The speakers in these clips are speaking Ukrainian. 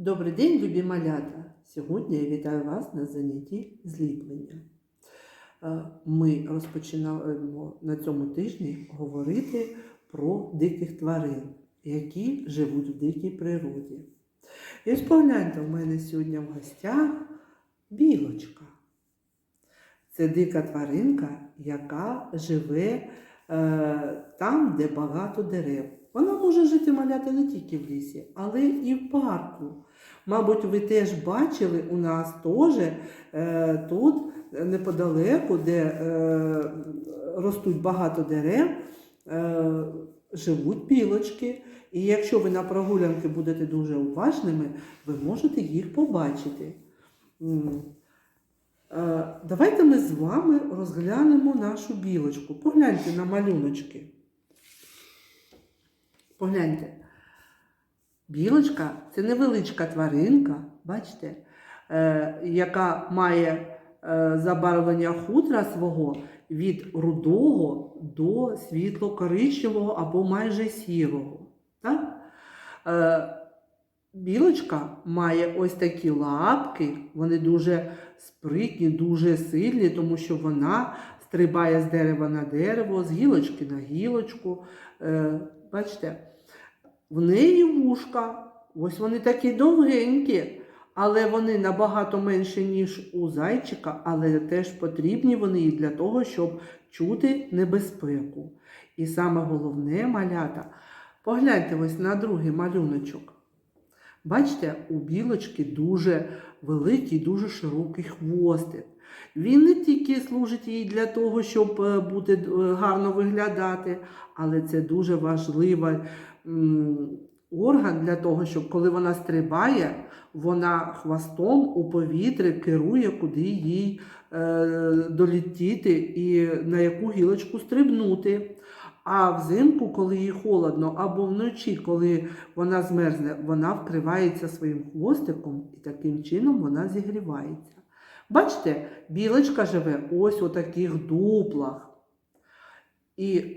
Добрий день, любі малята! Сьогодні я вітаю вас на занятті зліплення. Е, Ми розпочинаємо на цьому тижні говорити про диких тварин, які живуть в дикій природі. І ось погляньте, у мене сьогодні в гостях білочка. Це дика тваринка, яка живе е, там, де багато дерев. Вона може жити маляти не тільки в лісі, але і в парку. Мабуть, ви теж бачили у нас теж е, тут неподалеку, де е, ростуть багато дерев, е, живуть білочки. І якщо ви на прогулянки будете дуже уважними, ви можете їх побачити. Е, Давайте ми з вами розглянемо нашу білочку. Погляньте на малюночки. Погляньте. Білочка це невеличка тваринка, бачите, е, яка має е, забарвлення хутра свого від рудого до світло-коричневого або майже сірого. Так? Е, білочка має ось такі лапки, вони дуже спритні, дуже сильні, тому що вона стрибає з дерева на дерево, з гілочки на гілочку. Е, бачите? В неї вушка, ось вони такі довгенькі, але вони набагато менші, ніж у зайчика, але теж потрібні вони і для того, щоб чути небезпеку. І саме головне малята, погляньте ось на другий малюночок. Бачите, у білочки дуже великий, дуже широкий хвостик. Він не тільки служить їй для того, щоб е, бути е, гарно виглядати, але це дуже важливий орган для того, щоб коли вона стрибає, вона хвостом у повітрі керує, куди їй е, долетіти і на яку гілочку стрибнути. А взимку, коли їй холодно, або вночі, коли вона змерзне, вона вкривається своїм хвостиком і таким чином вона зігрівається. Бачите, білочка живе ось у таких дуплах. І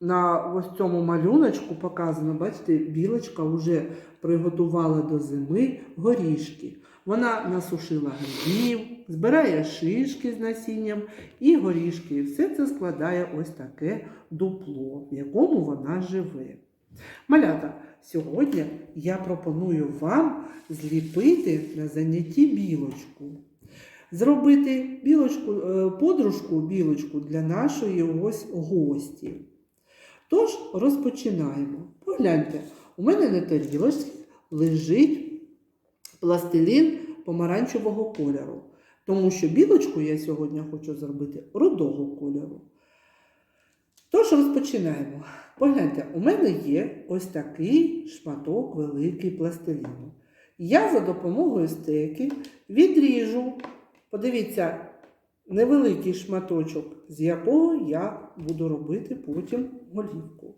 на ось цьому малюночку показано, бачите, білочка вже приготувала до зими горішки. Вона насушила грибів, збирає шишки з насінням і горішки. І все це складає ось таке дупло, в якому вона живе. Малята, сьогодні я пропоную вам зліпити на занятті білочку. Зробити білочку, е, подружку білочку для нашої ось гості. Тож розпочинаємо. Погляньте, у мене на тарілочці лежить пластилін помаранчевого кольору. Тому що білочку я сьогодні хочу зробити рудого кольору. Тож розпочинаємо. Погляньте, у мене є ось такий шматок великий пластиліну. Я за допомогою стеки відріжу, подивіться, невеликий шматочок, з якого я буду робити потім голівку.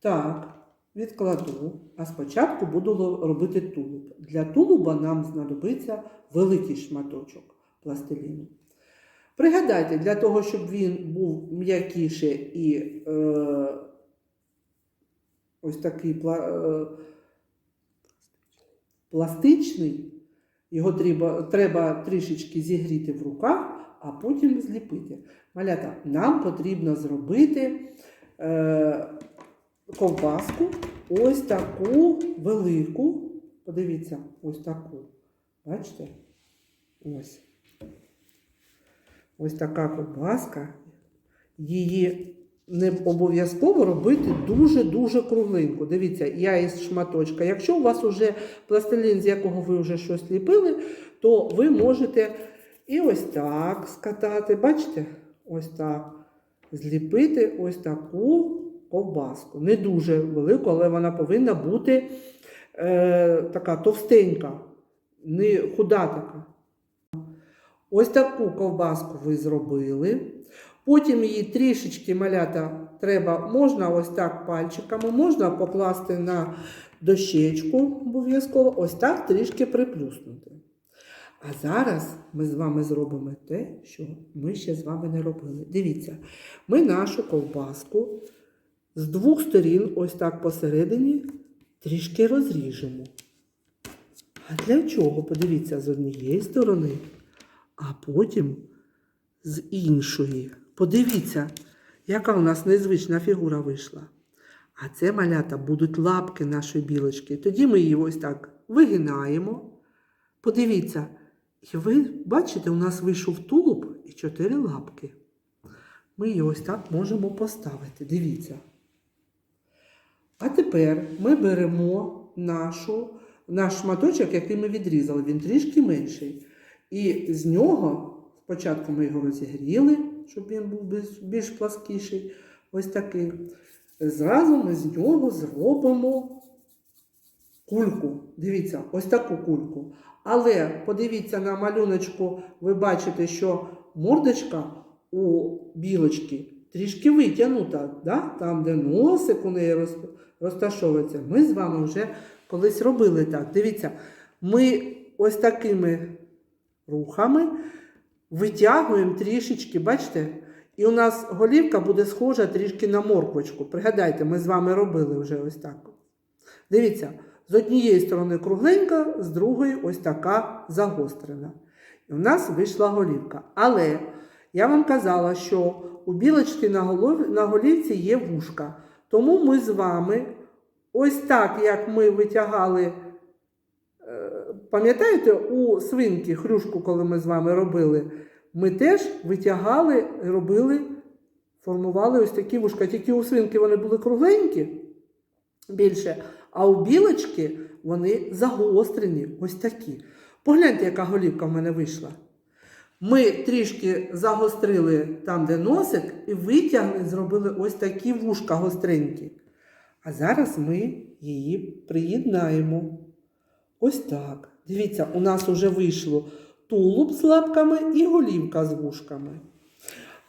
Так, відкладу, а спочатку буду робити тулуб. Для тулуба нам знадобиться великий шматочок пластиліну. Пригадайте, для того, щоб він був м'якіше і е, ось такий пла, е, пластичний, його треба, треба трішечки зігріти в руках, а потім зліпити. Малята, нам потрібно зробити е, ковбаску ось таку велику. Подивіться, ось таку. Бачите? Ось. Ось така ковбаска. Її не обов'язково робити дуже-дуже кругленько. Дивіться, я із шматочка. Якщо у вас вже пластилін, з якого ви вже щось ліпили, то ви можете і ось так скатати. Бачите? Ось так. Зліпити ось таку ковбаску. Не дуже велику, але вона повинна бути е, така товстенька, не худа така. Ось таку ковбаску ви зробили. Потім її трішечки малята треба, можна ось так пальчиками, можна покласти на дощечку обов'язково, ось так трішки приплюснути. А зараз ми з вами зробимо те, що ми ще з вами не робили. Дивіться, ми нашу ковбаску з двох сторін, ось так посередині, трішки розріжемо. А для чого? Подивіться з однієї сторони, а потім з іншої. Подивіться, яка у нас незвична фігура вийшла. А це малята будуть лапки нашої білочки. Тоді ми її ось так вигинаємо. Подивіться, і ви бачите, у нас вийшов тулуб і чотири лапки. Ми її ось так можемо поставити. Дивіться. А тепер ми беремо нашу, наш шматочок, який ми відрізали, він трішки менший. І з нього, спочатку ми його розігріли, щоб він був більш, більш пласкіший, ось такий. Зразу ми з нього зробимо кульку. Дивіться, ось таку кульку. Але подивіться на малюночку, ви бачите, що мордочка у білочки трішки витягнута, да? там, де носик у неї роз- розташовується. Ми з вами вже колись робили так. Дивіться, ми ось такими рухами витягуємо трішечки, бачите? І у нас голівка буде схожа трішки на морквочку. Пригадайте, ми з вами робили вже ось так. Дивіться, з однієї сторони кругленька, з другої ось така загострена. І у нас вийшла голівка. Але я вам казала, що у білочки на голівці є вушка. Тому ми з вами, ось так, як ми витягали, е, пам'ятаєте, у свинки хрюшку, коли ми з вами робили, ми теж витягали, робили, формували ось такі вушка. Тільки у свинки вони були кругленькі більше, а у білочки вони загострені, ось такі. Погляньте, яка голівка в мене вийшла. Ми трішки загострили там, де носик, і витягли, зробили ось такі вушка гостренькі. А зараз ми її приєднаємо. Ось так. Дивіться, у нас вже вийшло тулуб з лапками і голівка з вушками.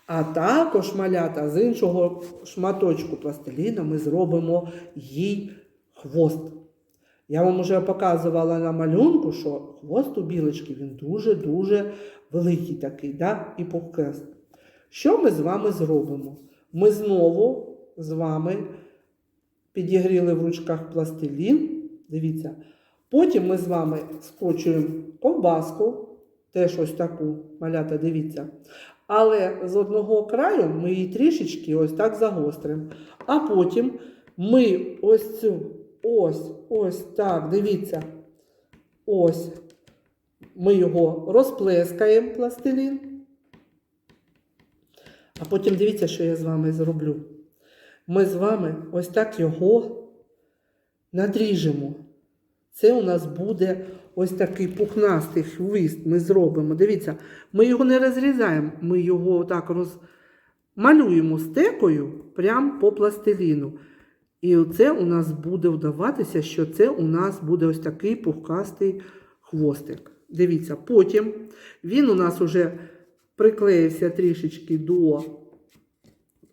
А також малята з іншого шматочку пластиліна ми зробимо їй хвост. Я вам вже показувала на малюнку, що хвост у білочки він дуже-дуже великий такий, да? і пухкест. Що ми з вами зробимо? Ми знову з вами підігріли в ручках пластилін. Дивіться. Потім ми з вами скочуємо ковбаску, теж ось таку малята, дивіться. Але з одного краю ми її трішечки ось так загостримо. А потім ми ось цю, ось, ось так, дивіться, ось ми його розплескаємо пластилін. А потім дивіться, що я з вами зроблю. Ми з вами ось так його надріжемо. Це у нас буде ось такий пухнастий хвіст. Ми зробимо. Дивіться, ми його не розрізаємо, ми його так розмалюємо стекою прямо по пластиліну. І це у нас буде вдаватися, що це у нас буде ось такий пухкастий хвостик. Дивіться, потім він у нас вже приклеївся трішечки до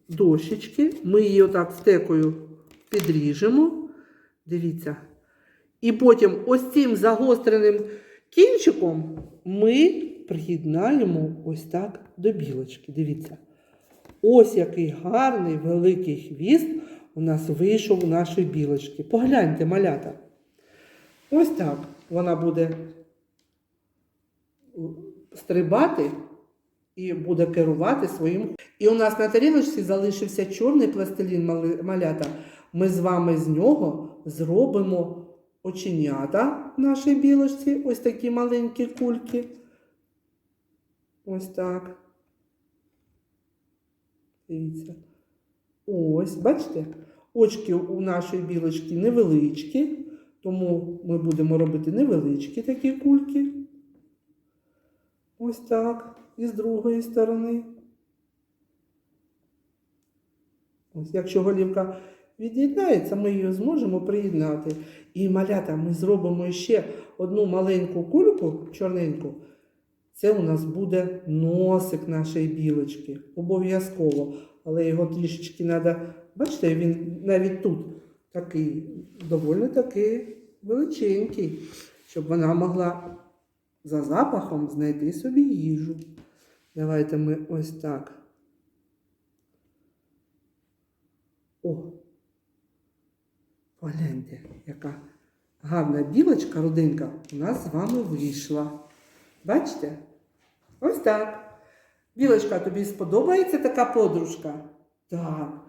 дощечки. Ми її отак стекою підріжемо. Дивіться. І потім ось цим загостреним кінчиком ми приєднаємо ось так до білочки. Дивіться. Ось який гарний великий хвіст у нас вийшов у нашої білочки. Погляньте, малята. Ось так вона буде стрибати і буде керувати своїм. І у нас на тарілочці залишився чорний пластилін малята. Ми з вами з нього зробимо оченята нашій білочці. Ось такі маленькі кульки. Ось так. Дивіться. Ось, бачите? Очки у нашої білочки невеличкі, тому ми будемо робити невеличкі такі кульки. Ось так. І з другої сторони. Ось, якщо голівка від'єднається, ми її зможемо приєднати. І малята ми зробимо ще одну маленьку кульку чорненьку. Це у нас буде носик нашої білочки. Обов'язково. Але його трішечки треба. Бачите, він навіть тут такий, доволі такий величенький, щоб вона могла за запахом знайти собі їжу. Давайте ми ось так. О! Погляньте, яка гарна білочка, родинка, у нас з вами вийшла. Бачите? Ось так. Білочка, тобі сподобається така подружка? Так.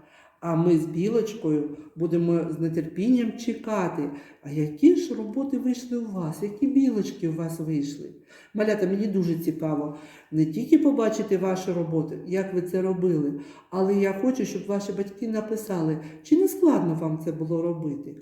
А ми з білочкою будемо з нетерпінням чекати. А які ж роботи вийшли у вас? Які білочки у вас вийшли? Малята, мені дуже цікаво не тільки побачити ваші роботи, як ви це робили, але я хочу, щоб ваші батьки написали, чи не складно вам це було робити.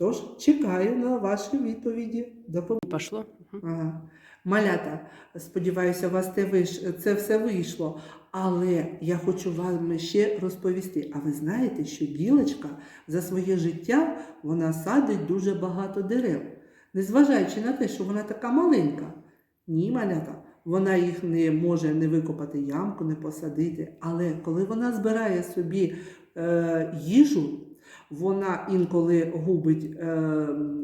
Тож чекаю на ваші відповіді. До. Пошло. Ага. Малята, сподіваюся, у вас те виш... це все вийшло. Але я хочу вам ще розповісти. А ви знаєте, що білочка за своє життя вона садить дуже багато дерев, незважаючи на те, що вона така маленька. Ні, малята, вона їх не може не викопати ямку, не посадити. Але коли вона збирає собі е, їжу, вона інколи губить е,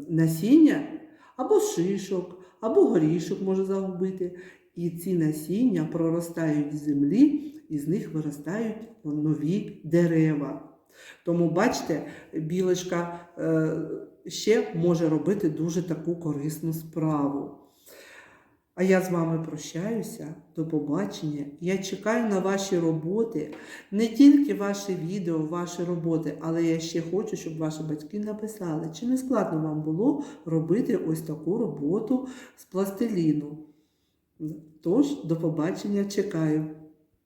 насіння або шишок, або горішок може загубити. І ці насіння проростають з землі, і з них виростають нові дерева. Тому, бачите, білочка е, ще може робити дуже таку корисну справу. А я з вами прощаюся. До побачення. Я чекаю на ваші роботи, не тільки ваші відео, ваші роботи, але я ще хочу, щоб ваші батьки написали, чи не складно вам було робити ось таку роботу з пластиліну. Тож, до побачення, чекаю.